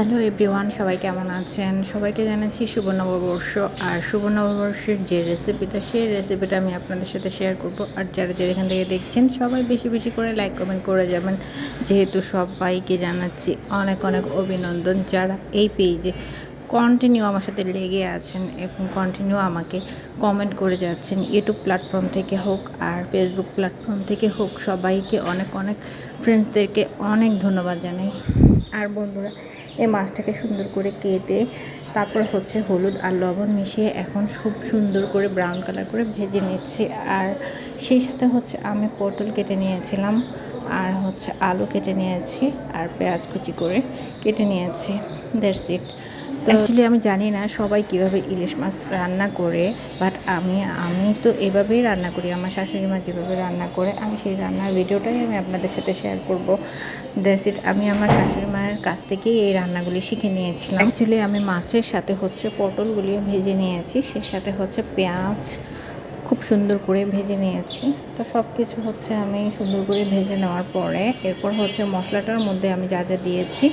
Hello everyone, সবাই কেমন আছেন? সবাইকে জানাচ্ছি শুভ নববর্ষ আর শুভ নববর্ষের যে রেসিপিটা সেই রেসিপিটা আমি আপনাদের সাথে শেয়ার করব। আর যারা যারা এখান থেকে দেখছেন, সবাই বেশি বেশি করে লাইক কমেন্ট করে যাবেন। যেহেতু সবাইকে জানাচ্ছি অনেক অনেক অভিনন্দন যারা এই পেজে কন্টিনিউ আমার সাথে লেগে আছেন এবং কন্টিনিউ আমাকে কমেন্ট করে যাচ্ছেন ইউটিউব প্ল্যাটফর্ম থেকে হোক আর ফেসবুক প্ল্যাটফর্ম থেকে হোক, সবাইকে অনেক অনেক ফ্রেন্ডসদেরকে অনেক ধন্যবাদ জানাই। আর বন্ধুরা এই মাছটাকে সুন্দর করে কেটে তারপর হচ্ছে হলুদ আর লবণ মিশিয়ে এখন খুব সুন্দর করে ব্রাউন কালার করে ভেজে নিচ্ছি। আর সেই সাথে হচ্ছে আমি পটল কেটে নিয়েছিলাম আর হচ্ছে আলু কেটে নিয়েছি আর পেঁয়াজ কুচি করে কেটে নিয়েছি। দ্যাটস ইট অ্যাকচুয়ালি আমি জানি না সবাই কীভাবে ইলিশ মাছ রান্না করে বাট আমি আমি তো এভাবেই রান্না করি। আমার শাশুড়ি মা যেভাবে রান্না করে, আমি সেই রান্নার ভিডিওটাই আমি আপনাদের সাথে শেয়ার করব। দ্যাটস ইট আমি আমার শাশুড়ি মায়ের কাছ থেকেই এই রান্নাগুলি শিখে নিয়েছিলাম। অ্যাকচুয়ালি আমি মাছের সাথে হচ্ছে পটলগুলি ভেজে নিয়েছি। সেই সাথে হচ্ছে পেঁয়াজ খুব সুন্দর করে ভেজে নিয়েছি। তো সব কিছু হচ্ছে আমি সুন্দর করে ভেজে নেওয়ার পরে এরপর হচ্ছে মশলাটার মধ্যে আমি যা যা দিয়েছি,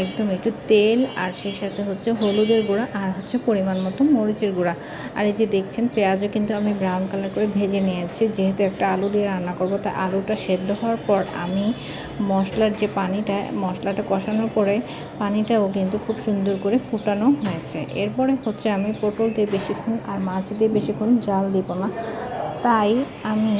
একদম একটু তেল আর সেই সাথে হচ্ছে হলুদের গুঁড়া আর হচ্ছে পরিমাণ মতো মরিচের গুঁড়া। আর এই যে দেখছেন, পেঁয়াজও কিন্তু আমি ব্রাউন কালার করে ভেজে নিয়েছি। যেহেতু একটা আলু দিয়ে রান্না করব, তা আলুটা সেদ্ধ হওয়ার পর আমি মশলার যে পানিটা, মশলাটা কষানোর পরে পানিটাও কিন্তু খুব সুন্দর করে ফুটানো হয়েছে। এরপরে হচ্ছে আমি পটল দিয়ে বেশিক্ষণ আর মাছ দিয়ে বেশিক্ষণ জাল দিব না। তাই আমি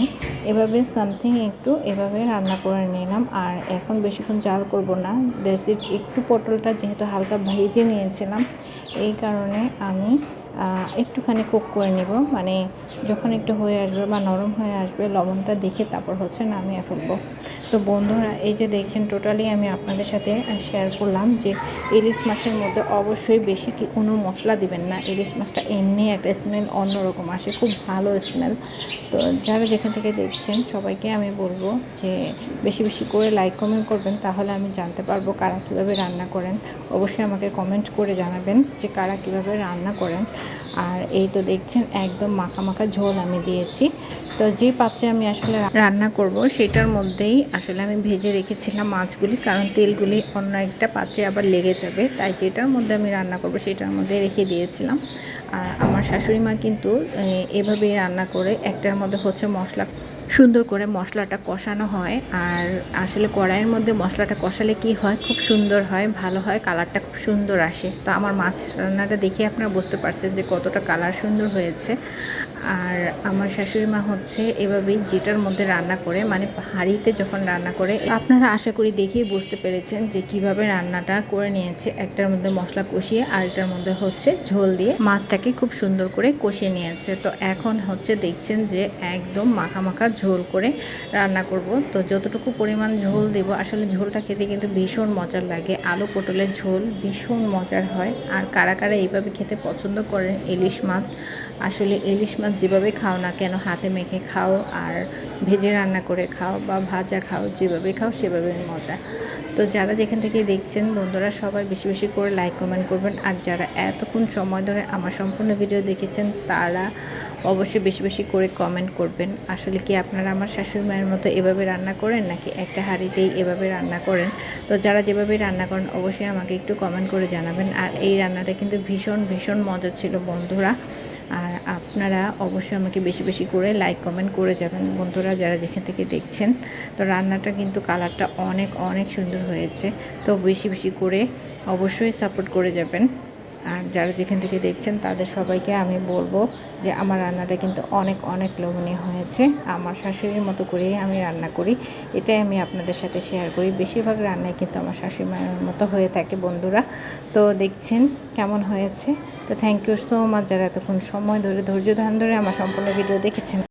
এভাবে সামথিং একটু এভাবে রান্না করে নিলাম। আর এখন বেশিক্ষণ জাল করব না। দেশি একটু পটলটা যেহেতু হালকা ভেজে নিয়েছিলাম, এই কারণে আমি একটুখানি কুক করে নেব। মানে যখন একটু হয়ে আসবে বা নরম হয়ে আসবে, লবণটা দেখে তারপর হচ্ছে নামিয়ে ফেলব। তো বন্ধুরা, এই যে দেখছেন টোটালি আমি আপনাদের সাথে শেয়ার করলাম যে ইলিশ মাছের মধ্যে অবশ্যই বেশি কি কোনো মশলা দিবেন না। ইলিশ মাছটা এমনি একটা স্মেল অন্যরকম আসে, খুব ভালো স্মেল তো যারা যেখান থেকে দেখছেন, সবাইকে আমি বলব যে বেশি বেশি করে লাইক কমেন্ট করবেন, তাহলে আমি জানতে পারব কারা কীভাবে রান্না করেন। অবশ্যই আমাকে কমেন্ট করে জানাবেন যে কারা কীভাবে রান্না করেন। আর এই তো দেখছেন একদম মাখা মাখা ঝোল আমি দিয়েছি। তো যে পাত্রে আমি আসলে রান্না করব সেটার মধ্যেই আসলে আমি ভেজে রেখেছিলাম মাছগুলি, কারণ তেলগুলি অন্য একটা পাত্রে আবার লেগে যাবে। তাই যেটার মধ্যে আমি রান্না করব সেটার মধ্যে রেখে দিয়েছিলাম। আর আমার শাশুড়ি মা কিন্তু এভাবেই রান্না করে। একটার মধ্যে হচ্ছে মশলা, সুন্দর করে মশলাটা কষানো হয়। আর আসলে কড়াইয়ের মধ্যে মশলাটা কষালে কি হয়? খুব সুন্দর হয়, ভালো হয়, কালারটা খুব সুন্দর আসে। তো আমার মাছ রান্নাটা দেখে আপনারা বুঝতে পারছেন যে কতটা কালার সুন্দর হয়েছে। আর আমার শাশুড়ি মা হচ্ছে এভাবেই যেটার মধ্যে রান্না করে মানে হাঁড়িতে যখন রান্না করে, আপনারা আশা করি দেখেই বুঝতে পেরেছেন যে কীভাবে রান্নাটা করে নিয়েছে। একটার মধ্যে মশলা কষিয়ে, আরেকটার মধ্যে হচ্ছে ঝোল দিয়ে মাছটাকে খুব সুন্দর করে কষিয়ে নিয়েছে। তো এখন হচ্ছে দেখছেন যে একদম মাখা মাখা ঝোল করে রান্না করব। তো যতটুকু পরিমাণ ঝোল দেব, আসলে ঝোলটা খেতে কিন্তু ভীষণ মজার লাগে। আলু পটলের ঝোল ভীষণ মজার হয়। আর কারা কারা এইভাবে খেতে পছন্দ করেন ইলিশ মাছ, আসলে ইলিশ মাছ যেভাবে খাও না কেন, হাতে মেখে খাও আর ভেজে রান্না করে খাও বা ভাজা খাও, যেভাবে খাও সেভাবে মজা। তো যারা যেখান থেকে দেখছেন, বন্ধুরা সবাই বেশি বেশি করে লাইক কমেন্ট করবেন। আর যারা এতক্ষণ সময় ধরে আমার সম্পূর্ণ ভিডিও দেখেছেন, তারা অবশ্যই বেশি বেশি করে কমেন্ট করবেন। আসলে কি আপনারা আমার শাশুড়ি মায়ের মতো এভাবে রান্না করেন, নাকি একটা হাঁড়িতেই এভাবে রান্না করেন? তো যারা যেভাবে রান্না করেন, অবশ্যই আমাকে একটু কমেন্ট করে জানাবেন। আর এই রান্নাটা কিন্তু ভীষণ ভীষণ মজা ছিল, বন্ধুরা। আর আপনারা অবশ্যই আমাকে বেশি বেশি করে লাইক কমেন্ট করে যাবেন। বন্ধুরা, যারা যেখান থেকে দেখছেন, তো রান্নাটা কিন্তু কালারটা অনেক অনেক সুন্দর হয়েছে। তো বেশি বেশি করে অবশ্যই সাপোর্ট করে যাবেন। আর যারা যেখান থেকে দেখছেন তাদের সবাইকে আমি বলব যে আমার রান্নাটা কিন্তু অনেক অনেক লোভনীয় হয়েছে। আমার শাশুড়ির মতো করেই আমি রান্না করি। এটাই আমি আপনাদের সাথে শেয়ার করি। বেশিরভাগ রান্নাই কিন্তু আমার শাশুড়ি মায়ের মতো হয়ে থাকে বন্ধুরা। তো দেখছেন কেমন হয়েছে? তো থ্যাংক ইউ সো মাচ যারা এতক্ষণ সময় ধরে, ধৈর্য ধারণ ধরে আমার সম্পূর্ণ ভিডিও দেখেছেন।